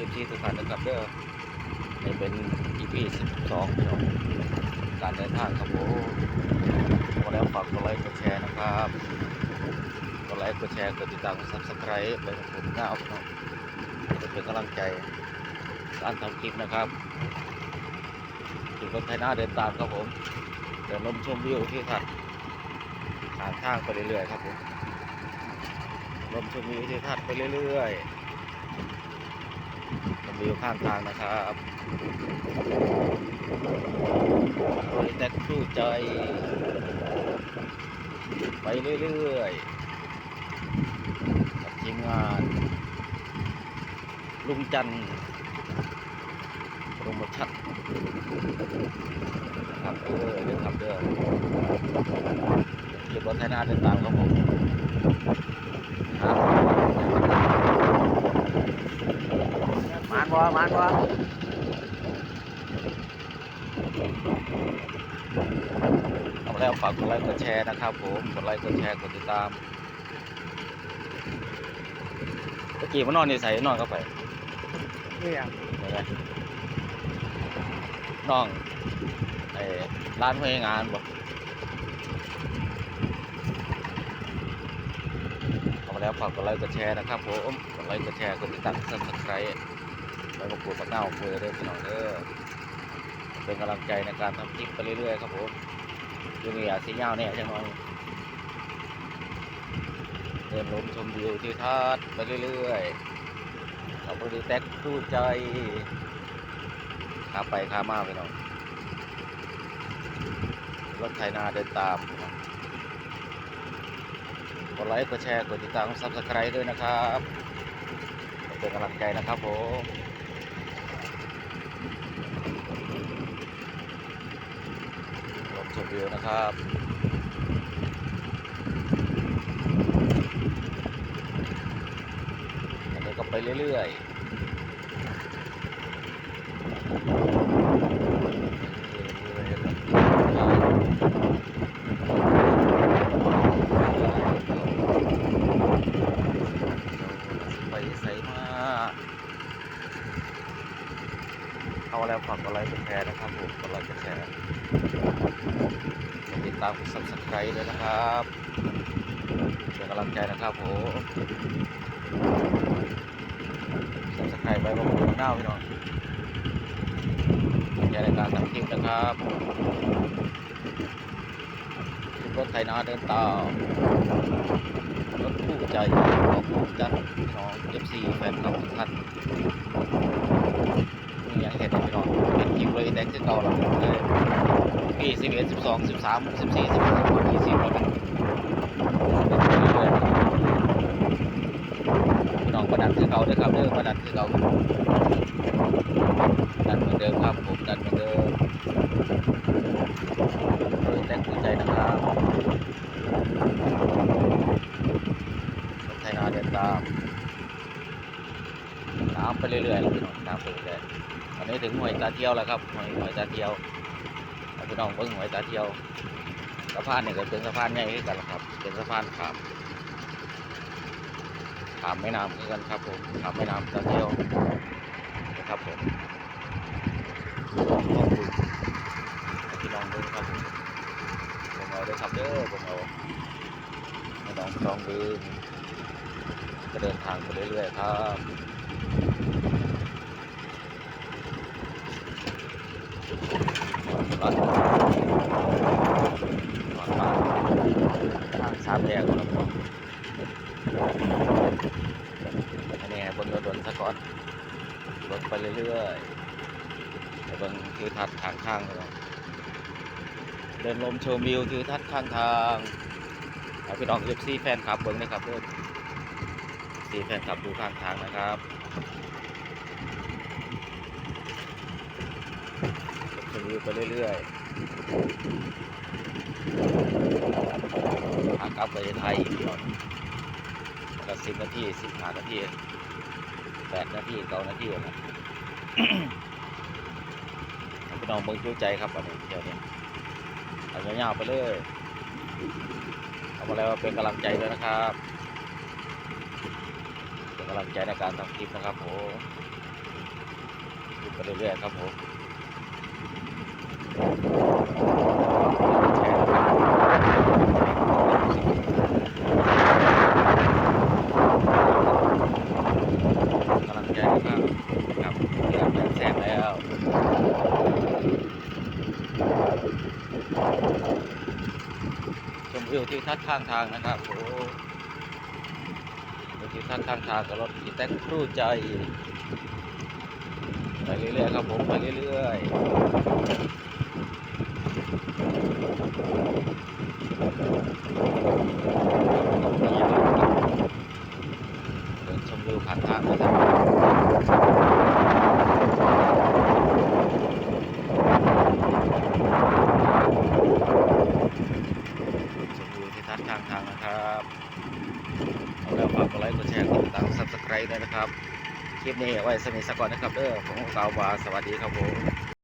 พื้นที่ทุกท่านนะครับเด้อนี่เป็น EP 12พี่น้องการเดินทางครับผมขอแล้วฝากกดไลค์กดแชร์นะครับกดไลค์กดแชร์กดติดตามกด Subscribe ไปกับผมหน้าเอาพี่น้องจะเป็นกำลังใจการทำคลิปนะครับถึงรถไถนาเดินตามครับผมเดินลมชมวิวที่ทัดทางทางไปเรื่อยๆครับผมลมชมวิวที่ทัดไปเรื่อยๆ มวิวข้างทางนะครับโดยแต่ครู่ใจ ไปเรื่อยๆกับทีมงาน ลุงจันทร์โปรโมชั่นนะครับเออเรื่องขับเด้อเก็บรถไถนาเดินตามครับผมครับ มานบ่มานบ่เอาแล้วฝากกดไลค์กดแชร์นะครับผมกดไลค์กดแชร์กดติดตามตะกี้มานนอนในใส่นอนเข้าไปนี่อะเห็นไหมน้องไอ้ร้านพนักงานบอกเอามาแล้วฝากกดไลค์กดแชร์นะครับผมกดไลค์กดแชร์กดติดตามซับสไครต์ ไว้มากดมาเน่าคุยเด้อพี่น้องเด้อเป็นกำลังใจในการทำคลิปไปเรื่อยๆครับผมยังมีอย่าสีเงาเนี่ยใช่ไหมเดินลมชมวิวที่ทัดไปเรื่อยๆขับรถดีแท็กคู่ใจขาไปขามาไปน้องรถไถนาเดินตามกดไลค์กดแชร์กดติดตามซับสไครต์ด้วยนะครับเป็นกำลังใจนะครับผมล มชมวิวนะครับอันนี้ก็ไปเรื่อยๆเอาแล้วฝากกดไลค์กดแชร์นะครับผมกดไลค์กดแชร์ ติดตามกด subscribe ด้วยนะครับเป็นกำลังใจนะครับผม subscribe ไปบางคนหน้าพี่น้องอย่าในการทำคลิปนะครับรถไถนาเดินตามรถคู่ใจของผมจัดพี่น้อง FC แฟนคลับทุกท่านนี่ยังเห็นพี่น้องเป็นคิวเลยแดงที่เก่าแล้วเลย ปี11 12 13 14 15 20แล้วกันพี่น้องประดันคือเก่าเด้อครับเด้อประดันคือเก่าดันเหมือนเดิมครับผมดันเหมือนเดิมโดยแรงหัวใจนะครับไทยนาเดินตามน้ำไปเรื่อยๆแล้วพี่น้องน้ำไปเรื่อยๆตอนนี้ถึงหน่วยตาเที่ยวแล้วครับหน่วยหน่วยตาเที่ยว พี่น้องเพิ่งหวยตาเที่ยวสะพานเนี่ยก็เป็นสะพานใหญ่ขึ้นกันล้วครับ เป็นสะพานขามขามแม่น้ำคือกันครับผมขามแม่น้ำตาเที่ยวนะครับผมขอบคุณพี่น้องด้วยครับผมผมเอาด้วยครับเด้อผมเอาให้น้องลองดูจะเดินทางไปเรื่อยๆครับรัดรัดมาทางสามแยกครับผมอันนี้ให้เบนรถดน ซะก่อนรถไปเรื่อยๆไปเบิ่งทิวทัศน์ทางข้างเลยเดินลมชมวิวทิวทัศน์ข้างทางให้พี่น้องเอฟซีแฟนคลับเบิ้งนะครับเพื่อนซีแฟนคลับดูข้างทางนะครับชมวิวไปเรื่อยๆหากลับไปไทยพี่น้องก็สิบนาทีสิบห้านาที แปดนาทีเก้านาทีนะให้พี่น้องเบิ้งจู้ใจครับวันนี้เที่ยวนี้เอายาวๆไปเลยเอามาแล้วเป็นกำลังใจด้วยนะครับเป็นกำลังใจในการทำคลิปนะครับผมไปเรื่อยๆครับผมกำลังใจนะครับกับเรื่องแปดแสนแล้ว ชม วิวที่ทัศน์ข้างทางนะครับโอ้วิวที่ทัศน์ข้างทางกับรถอีแท็กครู่ใจ ไปเรื่อยๆครับผมไปเรื่อยๆเดินชมวิวผ่านทางนะครับชมวิวที่ทัศน์ ข้างทางนะครับเอาแล้วฝากกดไลค์กดแชร์กดติดตาม subscribe ด้วยนะครับ คลิปนี้ไว้สนิทสกก่อนนะครับเด้อผมกาวาสวัสดีครับผม